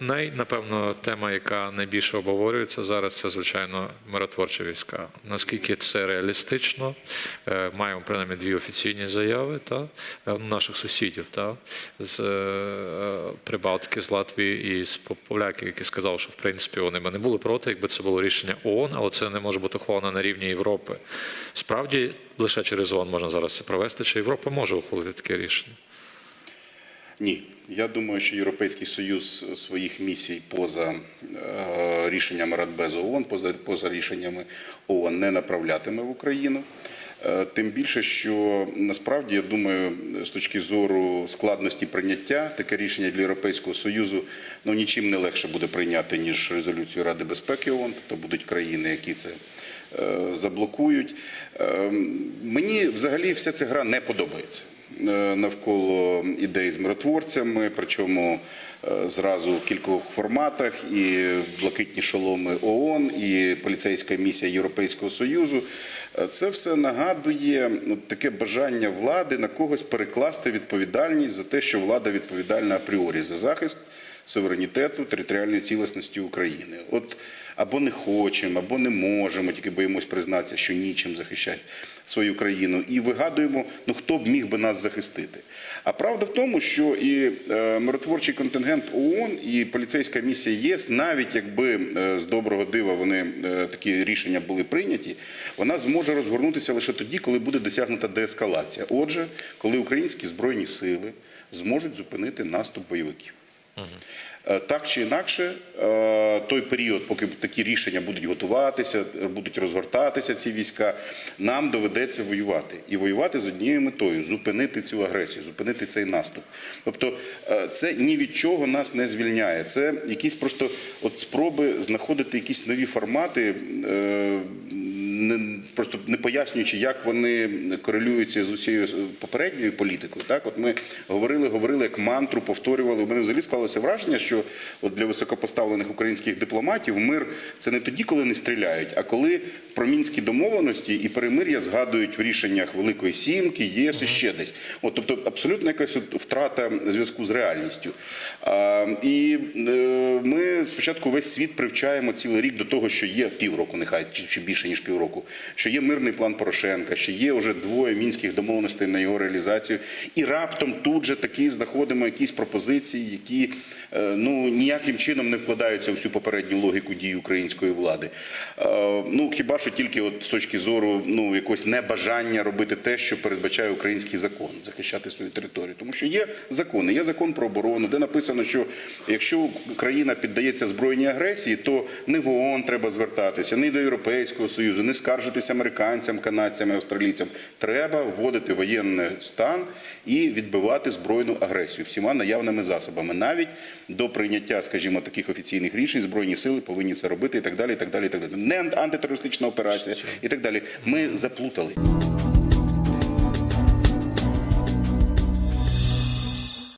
Най, напевно, тема, яка найбільше обговорюється зараз, це звичайно миротворчі війська. Наскільки це реалістично? Е, Маємо принаймні дві офіційні заяви та е, наших сусідів, та з е, Прибалтики, з Латвії і з поляків, які сказали, що в принципі вони би не були проти, якби це було рішення ООН, але це не може бути ухвалено на рівні Європи. Справді лише через ООН можна зараз це провести. Чи Європа може ухвалити таке рішення? Ні. Я думаю, що Європейський Союз своїх місій поза е, рішеннями Радбезу ООН, поза, поза рішеннями ООН не направлятиме в Україну. Е, Тим більше, що насправді я думаю, з точки зору складності прийняття таке рішення для Європейського Союзу ну нічим не легше буде прийняти ніж резолюцію Ради безпеки ООН. Тобто будуть країни, які це е, заблокують. Мені взагалі вся ця гра не подобається навколо ідей з миротворцями, причому е, зразу в кількох форматах: і блакитні шоломи ООН, і поліцейська місія Європейського Союзу. Е, Це все нагадує ну, таке бажання влади на когось перекласти відповідальність за те, що влада відповідальна апріорі за захист суверенітету, територіальної цілісності України. От або не хочемо, або не можемо, тільки боїмось признатися, що нічим захищати свою країну. І вигадуємо, ну хто б міг би нас захистити. А правда в тому, що і е, миротворчий контингент ООН, і поліцейська місія ЄС, навіть якби е, з доброго дива вони е, такі рішення були прийняті, вона зможе розгорнутися лише тоді, коли буде досягнута деескалація. Отже, коли українські збройні сили зможуть зупинити наступ бойовиків. Е, Так чи інакше, е, той період, поки такі рішення будуть готуватися, е, будуть розгортатися ці війська, нам доведеться воювати і воювати з однією метою зупинити цю агресію, зупинити цей наступ. Тобто, це ні від чого нас не звільняє. Це якісь просто от спроби знаходити якісь нові формати. Не просто не пояснюючи, як вони корелюються з усією попередньою політикою. Так, от ми говорили, говорили як мантру, повторювали. У мене взагалі склалося враження, що от для високопоставлених українських дипломатів мир це не тоді, коли не стріляють, а коли про мінські домовленості і перемир'я згадують в рішеннях Великої Сімки, ЄС і ще десь. От, тобто, абсолютно якась от втрата зв'язку з реальністю. А, і е, ми спочатку весь світ привчаємо цілий рік до того, що є півроку, нехай чи більше ніж півроку, що є мирний план Порошенка, що є вже двоє мінських домовленостей на його реалізацію, і раптом тут же такі знаходимо якісь пропозиції, які е, ну ніяким чином не вкладаються в всю попередню логіку дій української влади. Е, Ну хіба що тільки от з точки зору ну якогось небажання робити те, що передбачає український закон, захищати свою територію, тому що є закони, є закон про оборону, де написано, що якщо країна піддається збройній агресії, то не в ООН треба звертатися, не до Європейського союзу, не скаржитися американцям, канадцям, австралійцям. Треба вводити воєнний стан і відбивати збройну агресію всіма наявними засобами, навіть до прийняття, скажімо, таких офіційних рішень збройні сили повинні це робити і так далі. І так далі, і так далі. Не антитерористична операція і так далі. Ми заплутали.